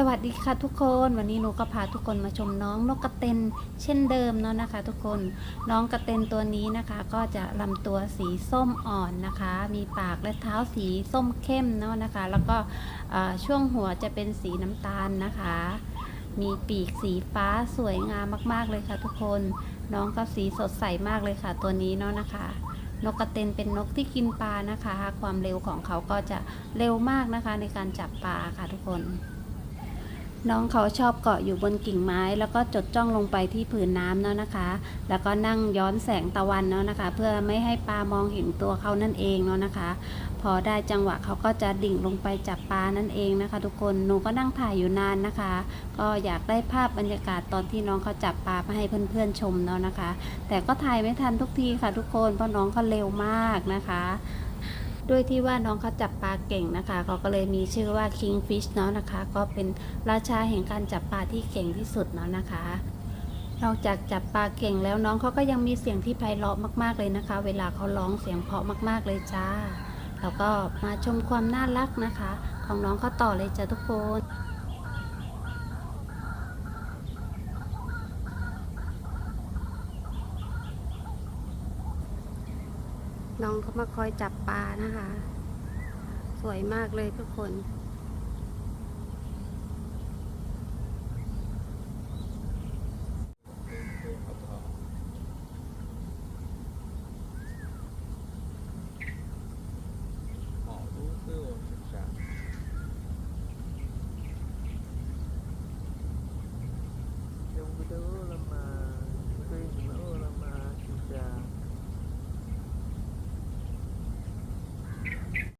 สวัสดีค่ะทุกคนวันนี้หนูก็พาทุกคนมาชมน้องนกกระเต็นเช่นเดิมเนาะนะคะ ทุกคนน้องกระเต็นตัวนี้นะคะ ก็จะลำตัวสีส้มอ่อนนะคะ มีปากและเท้าสีส้มเข้มเนาะนะคะ แล้วก็ช่วงหัวจะเป็นสีน้ำตาลนะคะ มีปีกสีฟ้าสวยงามมากๆเลยค่ะ ทุกคนน้องก็สีสดใสมากเลยค่ะ ตัวนี้เนาะนะคะนกกระเตนเป็นนกที่กินปลานะคะ ความเร็วของเขาก็จะเร็วมากนะคะในการจับปลาค่ะทุกคน น้องเขาชอบเกาะอยู่บนกิ่งไม้ แล้วก็จดจ้องลงไปที่ผืนน้ำเนาะนะคะ แล้วก็นั่งย้อนแสงตะวันเนาะนะคะ เพื่อไม่ให้ปลามองเห็นตัวเขานั่นเองเนาะนะคะ พอได้จังหวะเขาก็จะดิ่งลงไปจับปลานั่นเองนะคะ ทุกคนหนูก็นั่งถ่ายอยู่นานนะคะ ก็อยากได้ภาพบรรยากาศตอนที่น้องเขาจับปลามาให้เพื่อนๆชมเนาะนะคะ แต่ก็ถ่ายไม่ทันทุกทีค่ะทุกคนเพราะน้องเขาเร็วมากนะคะ ด้วยที่ว่าน้องเขาจับปลาเก่งนะคะเขาก็เลยมีชื่อว่า Kingfish เนาะนะคะ ก็เป็นราชาแห่งการจับปลาที่เก่งที่สุดเนาะนะคะ นอกจากจับปลาเก่งแล้วน้องเขาก็ยังมีเสียงที่ไพเราะมากๆเลยนะคะ เวลาเขาร้องเสียงเพราะมาก ๆเลยจ้าแล้วก็มาชมความน่ารักนะคะ ของน้องเขาต่อเลยจ้าทุกคน น้องเขามาคอยจับปลานะคะ สวยมากเลยทุกคน